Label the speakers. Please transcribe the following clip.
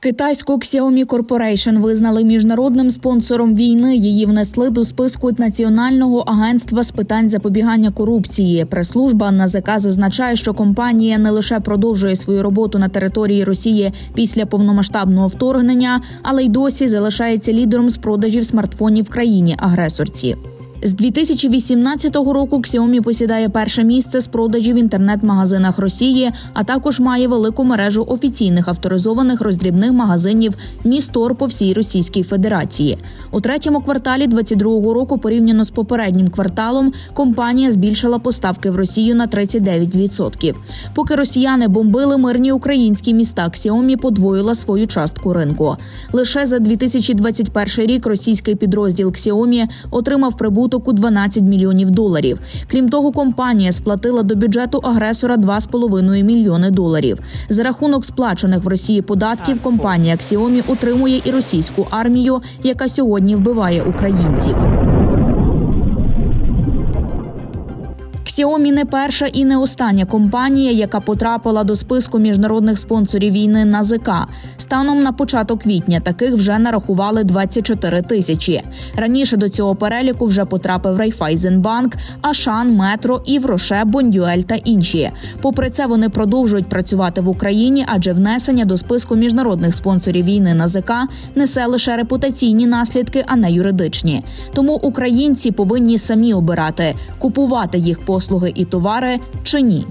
Speaker 1: Китайську Xiaomi Corporation визнали міжнародним спонсором війни. Її внесли до списку Національного агентства з питань запобігання корупції. Прес-служба НАЗК зазначає, що компанія не лише продовжує свою роботу на території Росії після повномасштабного вторгнення, але й досі залишається лідером з продажів смартфонів в країні агресорці. З 2018 року Xiaomi посідає перше місце з продажів в інтернет-магазинах Росії, а також має велику мережу офіційних авторизованих роздрібних магазинів Містор по всій Російській Федерації. У третьому кварталі 2022 року, порівняно з попереднім кварталом, компанія збільшила поставки в Росію на 39%. Поки росіяни бомбили мирні українські міста, Xiaomi подвоїла свою частку ринку. Лише за 2021 рік російський підрозділ Xiaomi отримав прибуток у 12 мільйонів доларів. Крім того, компанія сплатила до бюджету агресора 2,5 мільйони доларів. За рахунок сплачених в Росії податків компанія Xiaomi утримує і російську армію, яка сьогодні вбиває українців. Xiaomi не перша і не остання компанія, яка потрапила до списку міжнародних спонсорів війни НАЗК. Станом на початок квітня таких вже нарахували 24 тисячі. Раніше до цього переліку вже потрапив Райфайзенбанк, Ашан, Метро, Івроше, Бондюель та інші. Попри це, вони продовжують працювати в Україні, адже внесення до списку міжнародних спонсорів війни НАЗК несе лише репутаційні наслідки, а не юридичні. Тому українці повинні самі обирати купувати їх послуги і товари чи ні.